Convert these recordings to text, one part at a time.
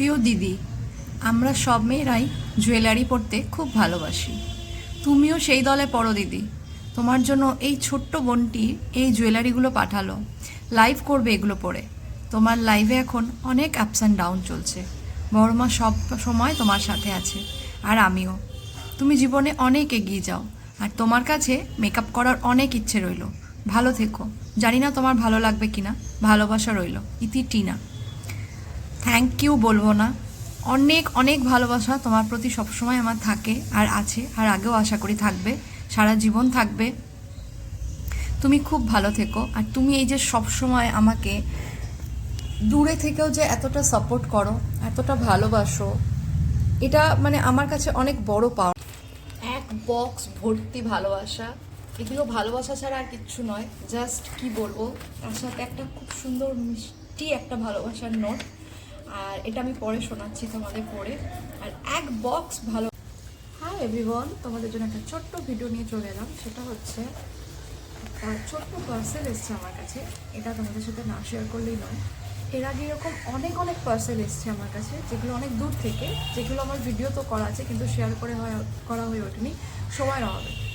প্রিয় দিদি, আমরা সব মেয়েরাই জুয়েলারি পরতে খুব ভালোবাসি। তুমিও সেই দলে পড়ো দিদি। তোমার জন্য এই ছোট্ট বোনটি এই জুয়েলারিগুলো পাঠালো। লাইভ করবে এগুলো পরে তোমার লাইভে এখন অনেক আপস অ্যান্ড ডাউন চলছে। বড়মা সব সময় তোমার সাথে আছে, আর আমিও। তুমি জীবনে অনেক এগিয়ে যাও, আর তোমার কাছে মেকআপ করার অনেক ইচ্ছে রইল। ভালো থেকো। জানি না তোমার ভালো লাগবে কিনা, ভালোবাসা রইল। ইতি টিনা। থ্যাংক ইউ বলব না। অনেক অনেক ভালোবাসা তোমার প্রতি সবসময় আমার থাকে আর আছে, আর আগেও আশা করি থাকবে, সারা জীবন থাকবে। তুমি খুব ভালো থেকো, আর তুমি এই যে সবসময় আমাকে দূরে থেকেও যে এতটা সাপোর্ট করো, এতটা ভালোবাসো, এটা মানে আমার কাছে অনেক বড় পাওয়া। এক বক্স ভর্তি ভালোবাসা। এগুলো ভালোবাসা ছাড়া আর কিচ্ছু নয় জাস্ট কি বলব? তার সাথে একটা খুব সুন্দর মিষ্টি একটা ভালোবাসার নোট আর এটা আমি পরে শোনাচ্ছি তোমাদের পরে। আর এক বক্স ভালো হ্যাঁ এভরিওয়ান তোমাদের জন্য একটা ছোট্ট ভিডিও নিয়ে চলে এলাম। সেটা হচ্ছে, একটা ছোট্ট পার্সেল এসছে আমার কাছে। এটা তোমাদের সাথে না শেয়ার করলেই নয়। এর আগে এরকম অনেক অনেক পার্সেল এসছে আমার কাছে, যেগুলো অনেক দূর থেকে, যেগুলো আমার ভিডিও তো করা আছে, কিন্তু শেয়ার করে হয় করা হয়ে ওঠেনি। সময়ের অভাবে।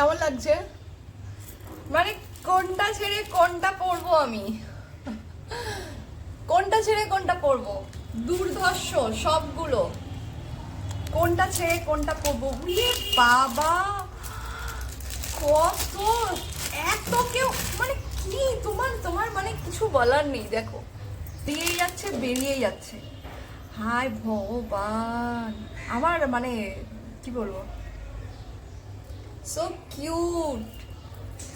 কেমন লাগছে? মানে কোনটা ছেড়ে কোনটা পরবো আমি? কোনটা ছেড়ে কোনটা পরবো দুর্ধর্ষ সবগুলো। কোনটা ছেড়ে কোনটা পরবো উরে বাবা! কত, এত কেউ মানে কি তোমার তোমার মানে কিছু বলার নেই, দেখো। দিয়েই যাচ্ছে বেরিয়েই যাচ্ছে। হায় ভগবান! আমার মানে কি বলব? সো কিউট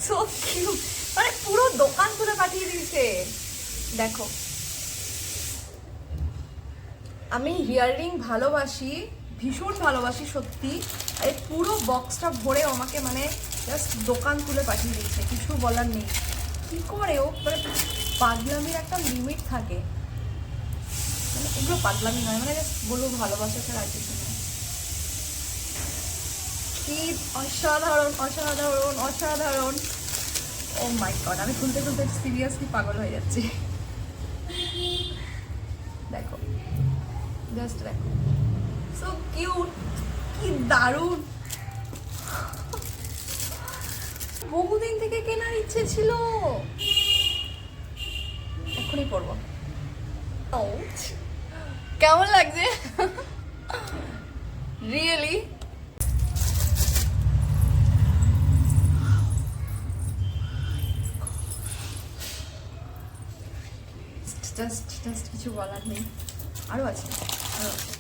সো কিউট মানে পুরো দোকান তুলে পাঠিয়ে দিয়েছে। দেখো। আমি ইয়াররিং ভালোবাসি, ভীষণ ভালোবাসি সত্যি। আর এই পুরো বক্সটা ভরে আমাকে মানে জাস্ট দোকান তুলে পাঠিয়ে দিয়েছে, কিছু বলার নেই। কি করে ও? মানে পাগলামির একটা লিমিট থাকে। মানে এগুলো পাগলামি নয় মানে জাস্ট বলব ভালোবাসা ছাড়া আর কিছু কি অসাধারণ অসাধারণ অসাধারণ। ও মাই গড আমি খুলতে খুলতে সিরিয়াসলি পাগল হয়ে যাচ্ছি। দেখো জাস্ট দেখো। সো কিউট কি দারুণ। বহুদিন থেকে কেনার ইচ্ছে ছিল। এখনই পড়ব. কেমন লাগছে? রিয়েলি জাস্ট জাস্ট কিছু বলার নেই। আরও আছে। আরও আছে।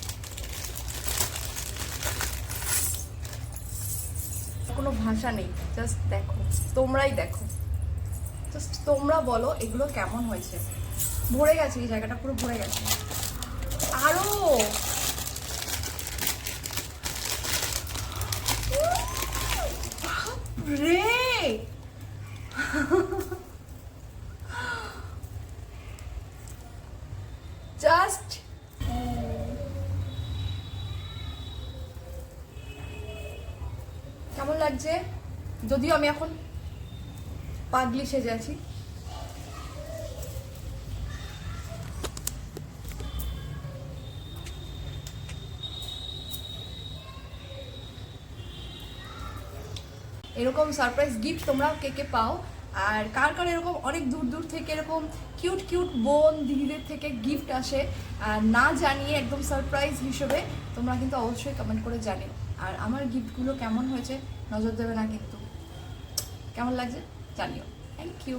কোনো ভাষা নেই। জাস্ট দেখো। তোমরাই দেখো। জাস্ট তোমরা বলো এগুলো কেমন হয়েছে। ভরে গেছে এই জায়গাটা, পুরো ভরে গেছে। আরও! রে লাগছে যদিও আমি এখন পাগলি সেজে আছি। এরকম সারপ্রাইজ গিফট তোমরা কে কে পাও? আর কার কার এরকম অনেক দূর দূর থেকে এরকম কিউট কিউট বোন দিদিদের থেকে গিফট আসে আর না জানিয়ে একদম সারপ্রাইজ হিসেবে তোমরা কিন্তু অবশ্যই কমেন্ট করে জানিও। আর আমার গিফটগুলো কেমন হয়েছে নজর দেবে না কিন্তু। কেমন লাগছে? জানিও। Thank you